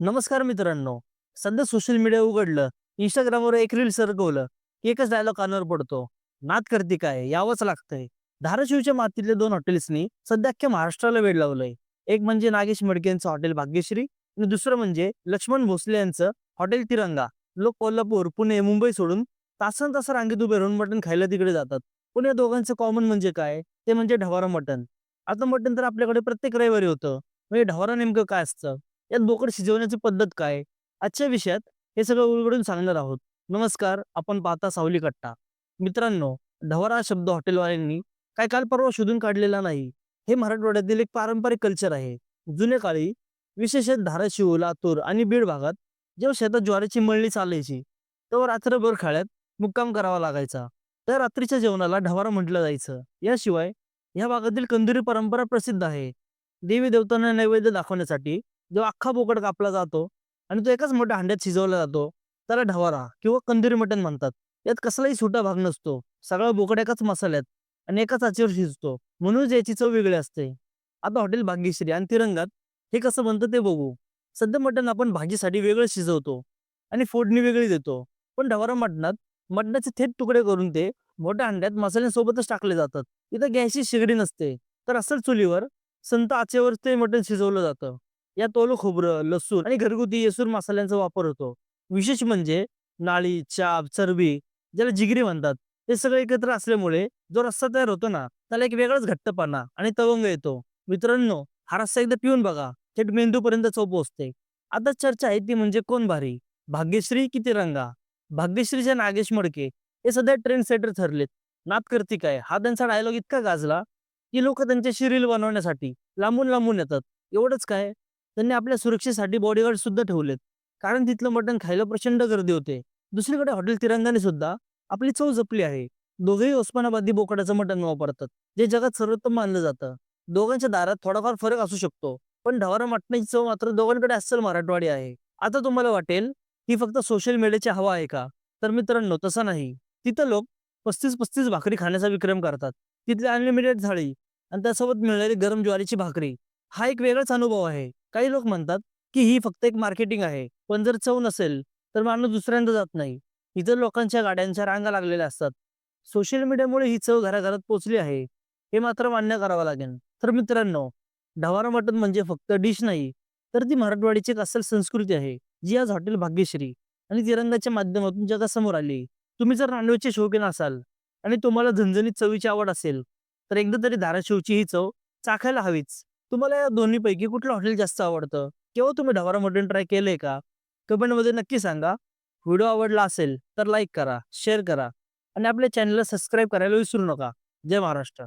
नमस्कार मित्रांनो. सध्या सोशल मीडिया उघडलं इंस्टाग्रामवर एक रील सरकवलं की एकच डायलॉग कानावर पडतो. नात करते काय? यावंच लागतंय. धाराशिवच्या मातीतल्या दोन हॉटेल्सनी सध्या अख्ख्या महाराष्ट्राला वेळ लावलंय. एक म्हणजे नागेश मडके यांचं हॉटेल भाग्यश्री आणि दुसरं म्हणजे लक्ष्मण भोसले यांचं हॉटेल तिरंगा. लोक कोल्हापूर पुणे मुंबई सोडून तासन तास रांगेत उभे राहून मटण खायला तिकडे जातात. पण या दोघांचं कॉमन म्हणजे काय? ते म्हणजे ढवारा मटण. आता मटण तर आपल्याकडे प्रत्येक रविवारी होतं. म्हणजे ढवारा नेमकं काय असतं? यात बोकड शिजवण्याची पद्धत काय? आजच्या विषयात हे सगळं उलगडून सांगणार आहोत. नमस्कार आपण पाहता सावली कट्टा मित्रांनो ढवरा हा शब्द हॉटेलवाल्यांनी काय काल परवा शोधून काढलेला नाही. हे मराठवाड्यातील एक पारंपरिक कल्चर आहे. जुन्या काळी विशेषतः धाराशिव लातूर आणि बीड भागात जेव्हा शेतात ज्वारीची मळणी चालायची तेव्हा रात्रभर खाळ्यात मुक्काम करावा लागायचा. त्या रात्रीच्या जेवणाला ढवारा म्हटलं जायचं. याशिवाय या भागातील कंदुरी परंपरा प्रसिद्ध आहे. देवी देवतांना नैवेद्य दाखवण्यासाठी जो अख्खा बोकड कापला जातो आणि तो एकाच मोठ्या हांड्यात शिजवला जातो त्याला ढवारा किंवा कंदिरी मटण म्हणतात. यात कसलाही सुटा भाग नसतो. सगळा बोकड एकाच मसाल्यात आणि एकाच आचेवर शिजतो. म्हणूनच याची चव वेगळी असते. आता हॉटेल भाग्यश्री आणि तिरंगात हे कसं बनतं ते बघू. सध्या मटण आपण भाजीसाठी वेगळं शिजवतो आणि फोडणी वेगळी देतो. पण ढवारा मटणात मटणाचे थेट तुकडे करून ते मोठ्या अंड्यात मसाल्यांसोबतच टाकले जातात. इथं गॅसची शेगडी नसते. तर असल चुलीवर संत आचेवर ते मटण शिजवलं जातं. या तोल खोबरं लसूण आणि घरगुती येसूर मसाल्यांचा वापर होतो. विशेष म्हणजे नाळी चाप चरबी ज्याला जिगरी म्हणतात हे सगळं एकत्र असल्यामुळे जो रस्सा तयार होतो ना त्याला एक वेगळाच घट्टपणा आणि तवंग येतो. मित्रांनो हा रस्सा एकदा पिऊन बघा थेट मेंदूपर्यंत चव पोहोचते. आता चर्चा आहे ती म्हणजे कोण भारी? भाग्यश्री किती रंगा भाग्यश्रीच्या नागेश मडके हे सध्या ट्रेंड सेटर ठरलेत. नात करती काय? हा त्यांचा डायलॉग इतका गाजला की लोक त्यांच्याशी रील बनवण्यासाठी लांबून लांबून येतात. एवढंच काय? त्यांनी आपल्या सुरक्षेसाठी बॉडीगार्ड सुद्धा ठेवलेत. कारण तिथलं मटण खायला प्रचंड गर्दी होते. दुसरीकडे हॉटेल तिरंगाने सुद्धा आपली चव जपली आहे. दोघेही ओस्मानाबादी बोकडाचं मटण वापरतात जे जगात सर्वोत्तम मानलं जातं. दोघांच्या दारात थोडाफार फरक असू शकतो पण ढवारा मटणाची चव मात्र दोघांकडे अस्सल मराठवाडी आहे. आता तुम्हाला वाटेल ही फक्त सोशल मीडियाची हवा आहे का? तर मित्रांनो तसा नाही. तिथं लोक पस्तीस पस्तीस भाकरी खाण्याचा विक्रम करतात. तिथली अनलिमिटेड थाळी आणि त्यासोबत मिळणारी गरम ज्वारीची भाकरी. हा एक वेगळाच अनुभव आहे. काही लोक म्हणतात की ही फक्त एक मार्केटिंग आहे पण जर चव नसेल तर माणूस दुसऱ्यांदा जात नाही. इतर लोकांच्या गाड्यांच्या रांगा लागलेल्या असतात. सोशल मीडियामुळे ही चव घराघरात पोचली आहे हे मात्र मान्य करावं लागेल. तर मित्रांनो ढवारा मटण म्हणजे फक्त डिश नाही तर ती मराठवाडीची एक असल संस्कृती आहे जी आज हॉटेल भाग्यश्री आणि तिरंगाच्या माध्यमातून जगासमोर आली. तुम्ही जर नॉनव्हेजचे शौकीन असाल आणि तुम्हाला झणझणीत चवीची आवड असेल तर एकदा तरी धाराशिवची ही चव चाखायला हवीच. तुम्हाला या दोन्हीपैकी कुठलं हॉटेल जास्त आवडतं? किंवा तुम्ही ढवारा मटण ट्राय केलंय का? कमेंटमध्ये नक्की सांगा. व्हिडिओ आवडला असेल तर लाईक करा शेअर करा आणि आपल्या चॅनलला सबस्क्राईब करायला विसरू नका. जय महाराष्ट्र.